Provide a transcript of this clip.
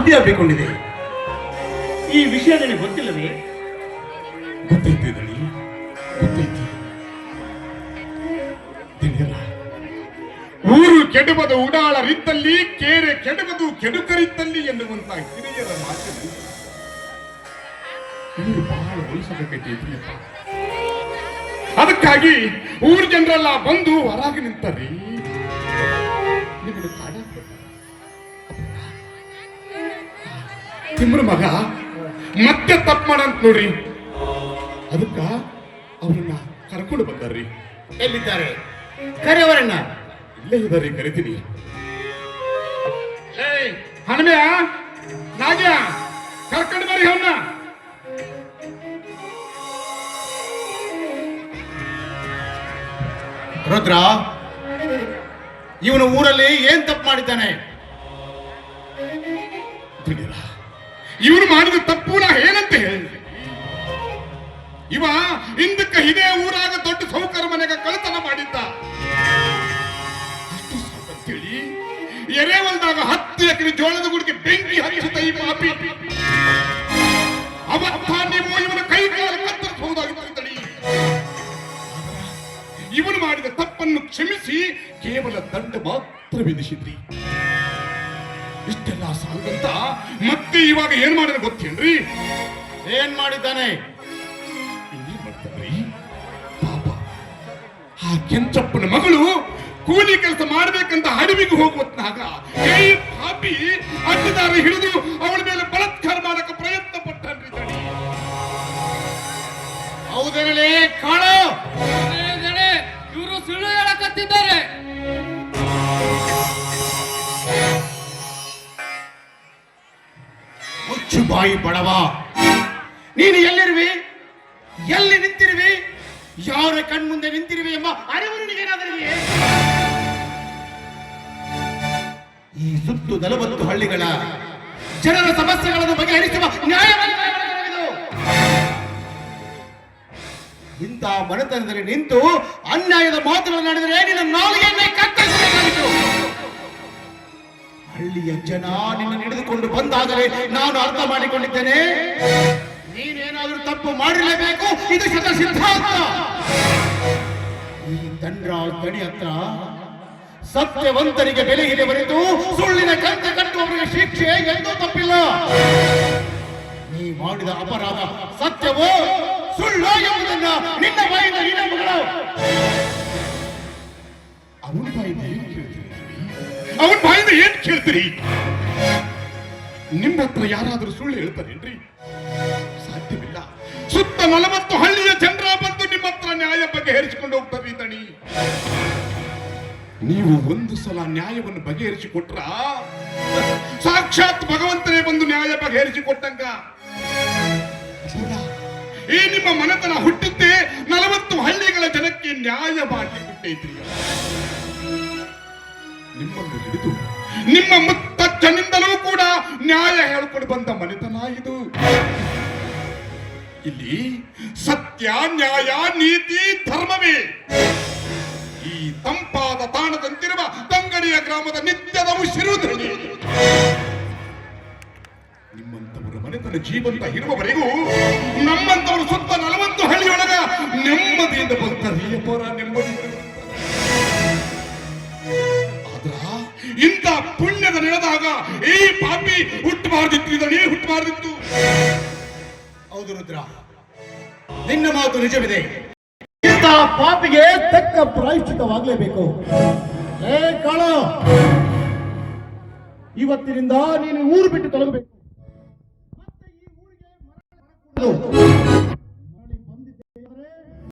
ಸುದ್ದಿ ಹಬ್ಬಿಕೊಂಡಿದೆ. ಈ ವಿಷಯ ನನಗೆ ಗೊತ್ತಿಲ್ಲವೇ? ಗೊತ್ತೈತೆ ದಣಿ ಗೊತ್ತೈತೆ. ಊರು ಕೆಡುವುದು ಉಡಾಳರಿದ್ದಲ್ಲಿ ಕೇರೆ ಕೆಡುಬದು ಕೆಡುಕರಿತ್ತಲ್ಲಿ ಎನ್ನುವಂತಹ ಹಿರಿಯರ ಮಾತು. ಊರು ಬಹಳ ಉಳಿಸಬೇಕೈತಿ. ಅದಕ್ಕಾಗಿ ಊರ್ ಜನರೆಲ್ಲ ಬಂದು ಹೊರಗೆ ನಿಂತರಿ. ತಿಮ್ಮರ ಮಗ ಮತ್ತೆ ತಪ್ಪು ಮಾಡಂತ ನೋಡ್ರಿ. ಅದಕ್ಕ ಅವ್ರನ್ನ ಕರ್ಕೊಂಡು ಬಂದಾರ್ರಿ. ಎಲ್ಲಿದ್ದಾರೆ? ಕರೆಯವರನ್ನ? ಇಲ್ಲೇ ಇದ್ದಾರೆ ಕರಿತೀನಿ. ಏಯ್! ರಾಜ ಕರ್ಕೊಂಡು ಬರ್ರಿ ಅವನ್ನ ರುದ್ರ ಇವನು ಊರಲ್ಲಿ ಏನ್ ತಪ್ಪು ಮಾಡಿದ್ದಾನೆ? ಇವ್ರು ಮಾಡಿದ ತಪ್ಪು ನಾ ಏನಂತ ಹೇಳಿ. ಇವ ಹಿಂದಕ್ಕೆ ಇದೇ ಊರಾಗ ದೊಡ್ಡ ಸೌಕರ ಮನೆಗ ಕಳತನ ಮಾಡಿದ್ದ. ಅಂತೇಳಿ ಎರೆವಲ್ದಾಗ ಹತ್ತು ಎಕರೆ ಜೋಳದ ಗುಡಿಗೆ ಬೆಂಕಿ ಹರಿಸುತ್ತ ಈ ಪಾಪಿ. ಅವತ್ತ ಇವನ ಕೈ ಕಾಲ ಇವನು ಮಾಡಿದ ತಪ್ಪನ್ನು ಕ್ಷಮಿಸಿ ಕೇವಲ ದಂಡ ಮಾತ್ರ ವಿಧಿಸಿದ್ರಿ. ಇಷ್ಟೆಲ್ಲ ಸಾಲದಂತ ಮತ್ತೆ ಇವಾಗ ಏನ್ ಮಾಡಿದ ಗೊತ್ತೇನ್ರಿ? ಏನ್ ಮಾಡಿದ್ದಾನೆ? ಪಾಪ. ಆ ಕೆಂಚಪ್ಪನ ಮಗಳು ಕೂಲಿ ಕೆಲಸ ಮಾಡ್ಬೇಕಂತ ಅಡವಿಗೆ ಹೋಗುವತ್ನಾಗ ಏ ಪಾಪಿ ಅಡ್ಡದಾರ ಹಿಡಿದು ಅವಳ ಮೇಲೆ ಬಲತ್ಕಾರ ಮಾಡಕ ಪ್ರಯತ್ನ ಪಟ್ಟನ್ರಿ ಹೌದೇ ಹೌದರಲೇ ಕಾಳು. ಇವರು ಸುಳ್ಳು ಹೇಳಕತ್ತಿದ್ದಾರೆ. ಬಾಯಿ ಬಡವ. ನೀನು ಎಲ್ಲಿರುವಿ? ಎಲ್ಲಿ ನಿಂತಿರುವಿ? ಯಾರ ಕಣ್ಮುಂದೆ ನಿಂತಿರುವಿ ಎಂಬ ಅರಿವು ನಿನಗೇನಾದರಿವೆಯೇ ಈ ಸುತ್ತು ನಲವತ್ತು ಹಳ್ಳಿಗಳ ಜನರ ಸಮಸ್ಯೆಗಳನ್ನು ಬಗೆಹರಿಸುವ ನ್ಯಾಯ ಇಂತಹ ಮನೆತನದಲ್ಲಿ ನಿಂತು ಅನ್ಯಾಯದ ಮಾತುಗಳನ್ನು ನಡೆದರೆ ನಿನ್ನ ನಾಲಿಗೆಯನ್ನೇ ಕತ್ತರಿಸಬೇಕಾಗಿತ್ತು. ಹಳ್ಳಿಯ ಜನ ನಿನ್ನ ನಡೆದುಕೊಂಡು ಬಂದಾಗಲೇ ನಾನು ಅರ್ಥ ಮಾಡಿಕೊಂಡಿದ್ದೇನೆ. ನೀನೇನಾದರೂ ತಪ್ಪು ಮಾಡಿರಲೇಬೇಕು, ಇದು ಶತ ಸಿದ್ಧಾಂತ ಈ ತಡಿ ಹತ್ರ ಸತ್ಯವಂತರಿಗೆ ಬೆಲೆ ಇದೆ ಬರೆದು ಸುಳ್ಳಿನ ಕಂತ ಕಟ್ಟುವವರಿಗೆ ಶಿಕ್ಷೆ ಎಂದೂ ತಪ್ಪಿಲ್ಲ. ನೀ ಮಾಡಿದ ಅಪರಾಧ ಸತ್ಯವೋ ಸುಳ್ಳೋ ಎಂಬುದನ್ನ ನಿನ್ನ ಬಾಯಿಂದ ನಿನ್ನ ಮಗಳು ಕೇಳ್ತೀರಿ? ನಿಮ್ಮ ಹತ್ರ ಯಾರಾದ್ರೂ ಸುಳ್ಳು ಹೇಳ್ತಾರೇನ್ರಿ? ಸಾಧ್ಯವಿಲ್ಲ. ಸುತ್ತ ನಲವತ್ತು ಹಳ್ಳಿಯ ಜನರ ಬಂದು ನಿಮ್ಮ ಹತ್ರ ನ್ಯಾಯ ಬಗೆಹರಿಸಿಕೊಂಡು ಹೋಗ್ತಾರೆ ತಣಿ ನೀವು ಒಂದು ಸಲ ನ್ಯಾಯವನ್ನು ಬಗೆಹರಿಸಿಕೊಟ್ರ? ಸಾಕ್ಷಾತ್ ಭಗವಂತನೇ ಬಂದು ನ್ಯಾಯ ಬಗೆಹರಿಸಿಕೊಟ್ಟಂಗ ಈ ನಿಮ್ಮ ಮನೆತನ ಹುಟ್ಟಿದ್ದೆ ನಲವತ್ತು ಹಳ್ಳಿಗಳ ಜನಕ್ಕೆ ನ್ಯಾಯ ಬಾಕಿ ಕೊಟ್ಟೈತ್ರಿ ನಿಮ್ಮನ್ನು ಹಿಡಿದು ನಿಮ್ಮ ಮುತ್ತಜ್ಜನಿಂದಲೂ ಕೂಡ ನ್ಯಾಯ ಹೇಳಿಕೊಂಡು ಬಂದ ಮನೆತನ ಇದು ಇಲ್ಲಿ ಸತ್ಯ, ನ್ಯಾಯ, ನೀತಿ, ಧರ್ಮವೇ. ಈ ತಂಪಾದ ತಾಣದಂತಿರುವ ತಂಗಡಿಯ ಗ್ರಾಮದ ನಿತ್ಯದ ಉಸಿರು ನಿಮ್ಮಂತವರ ಮನೆತನ ಜೀವಂತ ಇರುವವರೆಗೂ ನಮ್ಮಂತವರು ಸುತ್ತ ನಲವತ್ತು ಹಳ್ಳಿಯೊಳಗ ನೆಮ್ಮದಿಯಿಂದ ಬರ್ತಾರೆ ಪುಣ್ಯದ ನೆನೆದಾಗ ಈ ಪಾಪಿ ಹುಟ್ಟಬಾರ್ದಿತ್ತು, ಇದನ್ನೇ ಹುಟ್ಟಬಾರ್ದಿತ್ತು? ಹೌದು ರುದ್ರ, ನಿನ್ನ ಮಾತು ನಿಜವಿದೆ. ಇಂಥ ಪಾಪಿಗೆ ತಕ್ಕ ಪ್ರಾಯಶ್ಚಿತವಾಗಲೇಬೇಕು. ಏ ಕಾಳು, ಇವತ್ತಿನಿಂದ ನೀನು ಊರು ಬಿಟ್ಟು ತೊಲಗಬೇಕು. ಮತ್ತೆ ಈ ಊರಿಗೆ.